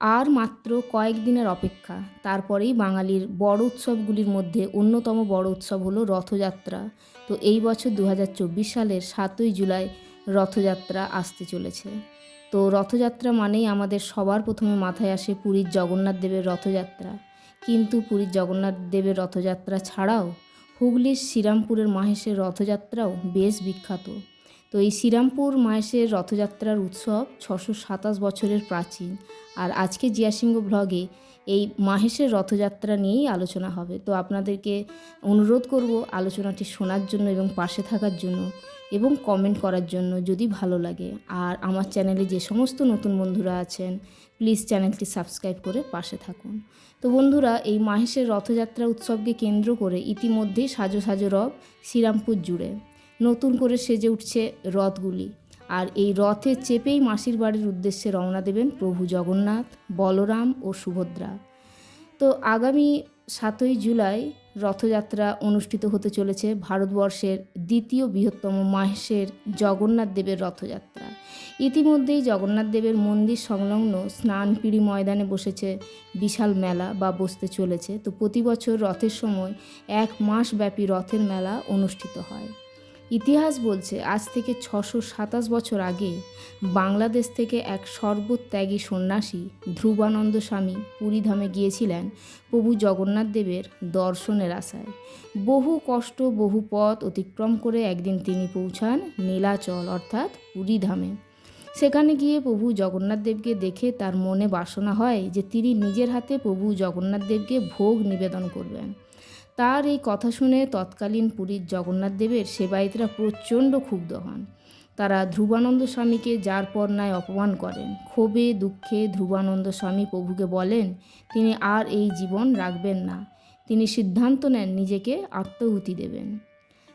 আর মাত্র কয়েকদিনের অপেক্ষা। তারপরেই বাঙালির বড় উৎসবগুলির মধ্যে অন্যতম বড় উৎসব হলো রথযাত্রা। তো এই বছর দু হাজার চব্বিশ সালের সাতই জুলাই রথযাত্রা আসতে চলেছে। তো রথযাত্রা মানেই আমাদের সবার প্রথমে মাথায় আসে পুরীর জগন্নাথ দেবের রথযাত্রা। কিন্তু পুরীর জগন্নাথ দেবের রথযাত্রা ছাড়াও হুগলির শ্রীরামপুরের মাহেশের রথযাত্রাও বেশ বিখ্যাত। তো এই শ্রীরামপুর মাহেশের রথযাত্রার উৎসব ছশো সাতাশ বছরের প্রাচীন। আর আজকে জিয়াসিংহ ব্লগে এই মাহেশের রথযাত্রা নিয়েই আলোচনা হবে। তো আপনাদেরকে অনুরোধ করব আলোচনাটি শোনার জন্য এবং পাশে থাকার জন্য এবং কমেন্ট করার জন্য যদি ভালো লাগে। আর আমার চ্যানেলে যে সমস্ত নতুন বন্ধুরা আছেন, প্লিজ চ্যানেলটি সাবস্ক্রাইব করে পাশে থাকুন। তো বন্ধুরা, এই মাহেশের রথযাত্রা উৎসবকে কেন্দ্র করে ইতিমধ্যেই সাজো সাজো রব শ্রীরামপুর জুড়ে। নতুন করে সেজে উঠছে রথগুলি। আর এই রথে চেপেই মাসির বাড়ির উদ্দেশ্যে রওনা দেবেন প্রভু জগন্নাথ, বলরাম ও সুভদ্রা। তো আগামী সাতই জুলাই রথযাত্রা অনুষ্ঠিত হতে চলেছে ভারতবর্ষের দ্বিতীয় বৃহত্তম মাহেশের জগন্নাথ দেবের রথযাত্রা। ইতিমধ্যেই জগন্নাথ দেবের মন্দির সংলগ্ন স্নানপিড়ি ময়দানে বসেছে বিশাল মেলা বা বসতে চলেছে। তো প্রতি বছর রথের সময় এক মাস ব্যাপী রথের মেলা অনুষ্ঠিত হয়। ইতিহাস বলছে আজ থেকে ছশো সাতাশ বছর আগে বাংলাদেশ থেকে এক সর্বত্যাগী সন্ন্যাসী ধ্রুবানন্দ স্বামী পুরীধামে গিয়েছিলেন প্রভু জগন্নাথ দেবের দর্শনের আশায়। বহু কষ্ট, বহু পথ অতিক্রম করে একদিন তিনি পৌঁছান নীলাচল, অর্থাৎ পুরীধামে। সেখানে গিয়ে প্রভু জগন্নাথ দেবকে দেখে তার মনে বাসনা হয় যে তিনি নিজের হাতে প্রভু জগন্নাথ দেবকে ভোগ নিবেদন করবেন। তার এই কথা শুনে তৎকালীন পুরীর জগন্নাথ দেবের সেবায়িতরা প্রচণ্ড ক্ষুব্ধ হন। তারা ধ্রুবানন্দ স্বামীকে যার পর ন্যায় অপমান করেন। ক্ষোভে, দুঃখে ধ্রুবানন্দ স্বামী প্রভুকে বলেন, তিনি আর এই জীবন রাখবেন না। তিনি সিদ্ধান্ত নেন নিজেকে আত্মহুতি দেবেন।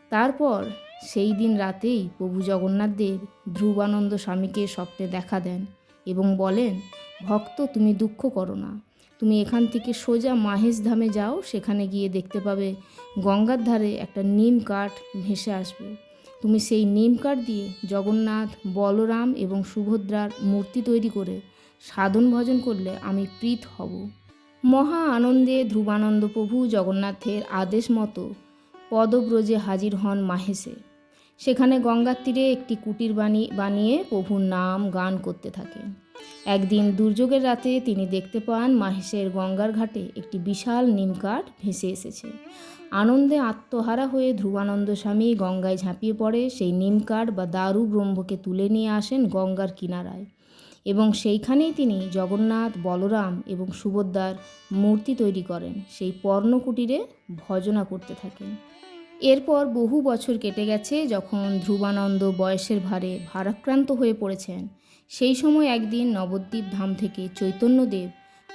তারপর সেই দিন রাতেই প্রভু জগন্নাথ দেব ধ্রুবানন্দ স্বামীকে স্বপ্নে দেখা দেন এবং বলেন, ভক্ত, তুমি দুঃখ করো না। তুমি এখান থেকে সোজা মাহেশ ধামে যাও, সেখানে গিয়ে দেখতে পাবে গঙ্গার ধারে একটা নিম কাঠ ভেসে আসবে। তুমি সেই নিম কাঠ দিয়ে জগন্নাথ, বলরাম এবং সুভদ্রার মূর্তি তৈরি করে সাধন ভজন করলে আমি প্রীত হব। মহা আনন্দে ধ্রুবানন্দ প্রভু জগন্নাথের আদেশ মতো পদব্রজে হাজির হন মাহেশে। সেখানে গঙ্গার তীরে একটি কুটির বানি বানিয়ে প্রভুর নাম গান করতে থাকেন একদিন দুর্যোগের রাতে তিনি দেখতে পান মাহেশের গঙ্গার ঘাটে একটি বিশাল নিমকাঠ ভেসে এসেছে। আনন্দে আত্মহারা হয়ে ধ্রুবানন্দ স্বামী গঙ্গায় ঝাঁপিয়ে পড়ে, সেই নিমকাঠ বা দারু ব্রহ্মকে তুলে নিয়ে আসেন গঙ্গার কিনারায় এবং সেইখানেই তিনি জগন্নাথ, বলরাম এবং সুভদ্রার মূর্তি তৈরি করেন। সেই পর্ণকুটিরে ভজনা করতে থাকেন। এরপর বহু বছর কেটে গেছে যখন ধ্রুবানন্দ বয়সের ভারে ভারাক্রান্ত হয়ে পড়েছেন। সেই সময় একদিন নবদ্বীপ ধাম থেকে চৈতন্যদেব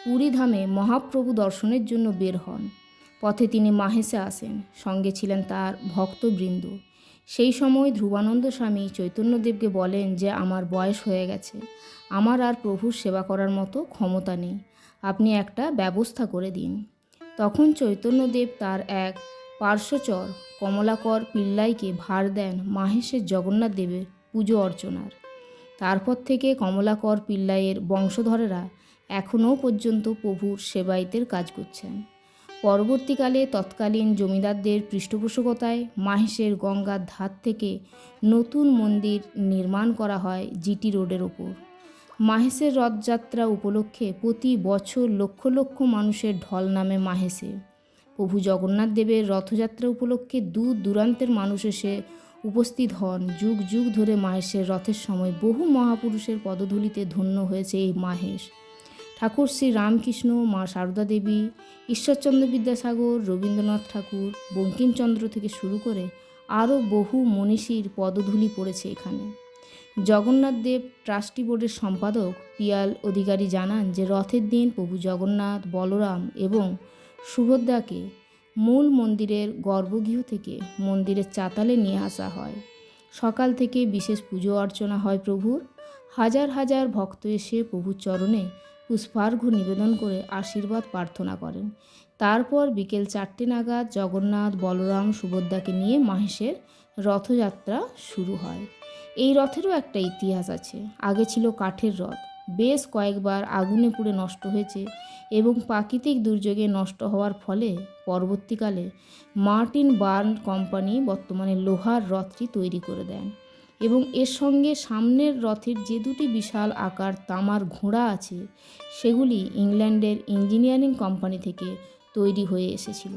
পুরী ধামে মহাপ্রভু দর্শনের জন্য বের হন। পথে তিনি মাহেশে আসেন, সঙ্গে ছিলেন তার ভক্তবৃন্দ। সেই সময় ধ্রুবানন্দ স্বামী চৈতন্যদেবকে বলেন যে, আমার বয়স হয়ে গেছে। আমার আর প্রভুর সেবা করার মতো ক্ষমতা নেই। আপনি একটা ব্যবস্থা করে দিন। তখন চৈতন্যদেব তার এক পার্শ্বচর কমলাকর পিল্লাইকে ভার দেন মাহেশের জগন্নাথ দেবের পুজো অর্চনার। তারপর থেকে কমলাকর পিল্লাইয়ের বংশধরেরা এখনও পর্যন্ত প্রভুর সেবায়িতের কাজ করছেন। পরবর্তীকালে তৎকালীন জমিদারদের পৃষ্ঠপোষকতায় মাহেশের গঙ্গার ধার থেকে নতুন মন্দির নির্মাণ করা হয় জিটি রোডের ওপর। মাহেশের রথযাত্রা উপলক্ষে প্রতি বছর লক্ষ লক্ষ মানুষের ঢল নামে মাহেশে। প্রভু জগন্নাথ দেবের রথযাত্রা উপলক্ষে দূর দূরান্তের মানুষ এসে উপস্থিত হন। যুগ যুগ ধরে মাহেশের রথের সময় বহু মহাপুরুষের পদধূলিতে ধন্য হয়েছে এই মাহেশ। ঠাকুর শ্রী রামকৃষ্ণ, মা সারদা দেবী, ঈশ্বরচন্দ্র বিদ্যাসাগর, রবীন্দ্রনাথ ঠাকুর, বঙ্কিমচন্দ্র থেকে শুরু করে আরও বহু মনীষীর পদধূলি পড়েছে এখানে। জগন্নাথ দেব ট্রাস্টি বোর্ডের সম্পাদক পিয়াল অধিকারী জানান যে রথের দিন প্রভু জগন্নাথ, বলরাম এবং সুভদ্রাকে মূল মন্দিরের গর্ভগৃহ থেকে মন্দিরের চাতালে নিয়ে আসা হয়। সকাল থেকে বিশেষ পুজো অর্চনা হয় প্রভুর। হাজার হাজার ভক্ত এসে প্রভুর চরণে পুষ্পার্ঘ্য নিবেদন করে আশীর্বাদ প্রার্থনা করেন। তারপর বিকেল চারটে নাগাদ জগন্নাথ, বলরাম, সুভদ্রাকে নিয়ে মাহেশের রথযাত্রা শুরু হয়। এই রথেরও একটা ইতিহাস আছে। আগে ছিল কাঠের রথ। বেশ কয়েকবার আগুনে পুড়ে নষ্ট হয়েছে এবং প্রাকৃতিক দুর্যোগে নষ্ট হওয়ার ফলে পরবর্তীকালে মার্টিন বার্ন কোম্পানি বর্তমানে লোহার রথটি তৈরি করে দেন এবং এর সঙ্গে সামনের রথের যে দুটি বিশাল আকার তামার ঘোড়া আছে, সেগুলি ইংল্যান্ডের ইঞ্জিনিয়ারিং কোম্পানি থেকে তৈরি হয়ে এসেছিল।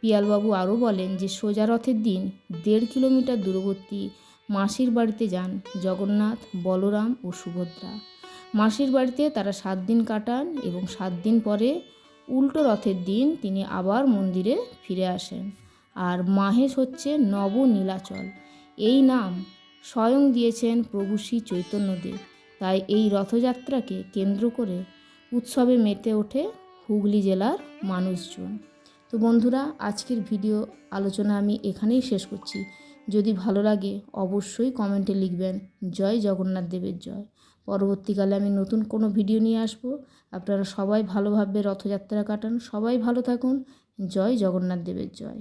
পিয়ালবাবু আরও বলেন যে সোজা রথের দিন দেড় কিলোমিটার দূরবর্তী মাসির বাড়িতে যান জগন্নাথ, বলরাম ও সুভদ্রা। মাসির বাড়িতে তারা সাত দিন কাটান এবং সাত দিন পরে উল্টো রথের দিন তিনি আবার মন্দিরে ফিরে আসেন। আর মাহেশ হচ্ছে নব নীলাচল এই নাম স্বয়ং দিয়েছেন প্রভু শ্রী চৈতন্যদেব। তাই এই রথযাত্রাকে কেন্দ্র করে উৎসবে মেতে ওঠে হুগলি জেলার মানুষজন। তো বন্ধুরা, আজকের ভিডিও আলোচনা আমি এখানেই শেষ করছি। যদি ভালো লাগে, অবশ্যই কমেন্টে লিখবেন, জয় জগন্নাথ দেবের জয়। পরবর্তীকালে আমি নতুন কোনো ভিডিও নিয়ে আসব। আপনারা সবাই ভালোভাবে রথযাত্রা কাটান। সবাই ভালো থাকুন। জয় জগন্নাথ দেবের জয়।